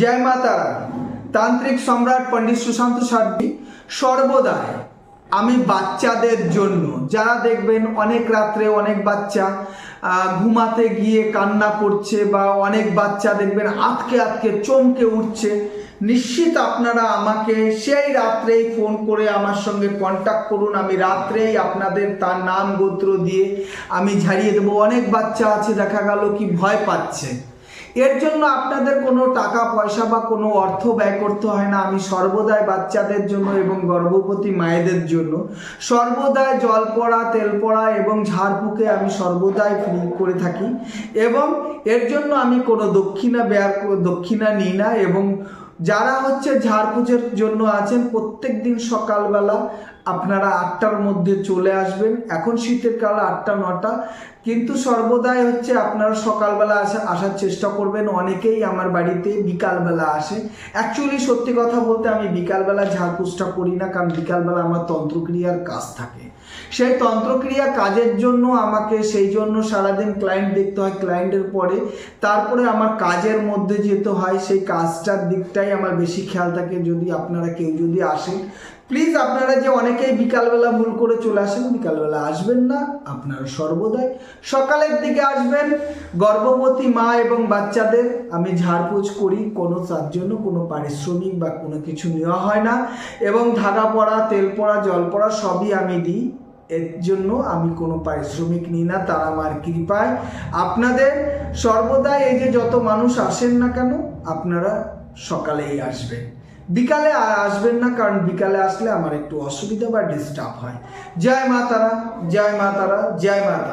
জয় মা তারা তান্ত্রিক সম্রাট পণ্ডিত সুশান্ত সার্বী সর্বদাই আমি বাচ্চাদের জন্য, যারা দেখবেন অনেক রাত্রে অনেক বাচ্চা ঘুমাতে গিয়ে কান্না করছে বা অনেক বাচ্চা দেখবেন আতকে আতকে চমকে উঠছে, নিশ্চিত আপনারা আমাকে সেই রাত্রেই ফোন করে আমার সঙ্গে কন্ট্যাক্ট করুন। আমি রাত্রেই আপনাদের তার নাম গোত্র দিয়ে আমি ঝাড়িয়ে দেবো। অনেক বাচ্চা আছে, দেখা গেল কি ভয় পাচ্ছে। এর জন্য আপনাদের কোনো টাকা, পয়সা বা কোনো অর্থ ব্যয় করতে হয় না। আমি সর্বদাই বাচ্চাদের জন্য এবং গর্ভবতী মায়েদের জন্য সর্বদাই জল পড়া, তেল পড়া এবং ঝাড়ফুঁকে আমি সর্বদাই ফ্রি করে থাকি। এবং এর জন্য আমি কোনো দক্ষিণা ব্যয়, দক্ষিণা নিই না। এবং যারা হচ্ছে ঝাড়পুজোর জন্য আছেন প্রত্যেক দিন সকালবেলা আপনারা আটটার মধ্যে চলে আসবেন। এখন শীতের কাল আটটা, নটা। কিন্তু সর্বদাই হচ্ছে আপনারা সকালবেলা আসা, আসার চেষ্টা করবেন। অনেকেই আমার বাড়িতে বিকালবেলা আসে। অ্যাকচুয়ালি সত্যি কথা বলতে আমি বিকালবেলা ঝাড়পুজটা করি না, কারণ বিকালবেলা আমার তন্ত্রক্রিয়ার কাজ থাকে। সেই তন্ত্রক্রিয়া কাজের জন্য আমাকে সেই জন্য সারাদিন ক্লায়েন্ট দেখতে হয়। ক্লায়েন্টের পরে তারপরে আমার কাজের মধ্যে যেতে হয়। সেই কাজটার দিকটাই আমার বেশি খেয়াল থাকে। যদি আপনারা কেউ যদি আসেন প্লিজ আপনারা যে অনেকেই বিকালবেলা ভুল করে চলে আসেন, বিকালবেলা আসবেন না, আপনারা সর্বদাই সকালের দিকে আসবেন। গর্ভবতী মা এবং বাচ্চাদের আমি ঝাড়পোছ করি, কোনো তার জন্য কোনো পারিশ্রমিক বা কোনো কিছু নেওয়া হয় না। এবং ধাগা পড়া, তেল পড়া, জল পড়া সবই আমি দিই। এর জন্য আমি কোনো পারিশ্রমিক নিই না, তারা আমার কৃপায়। আপনাদের সর্বদাই এই যে যত মানুষ আসেন না কেন, আপনারা সকালেই আসবেন। বিকালে আর আসবেন না, কারণ বিকালে আসলে আমার একটু অসুবিধা বা ডিস্টার্ব হয়। জয় মা তারা, জয় মা তারা, জয় মা তারা।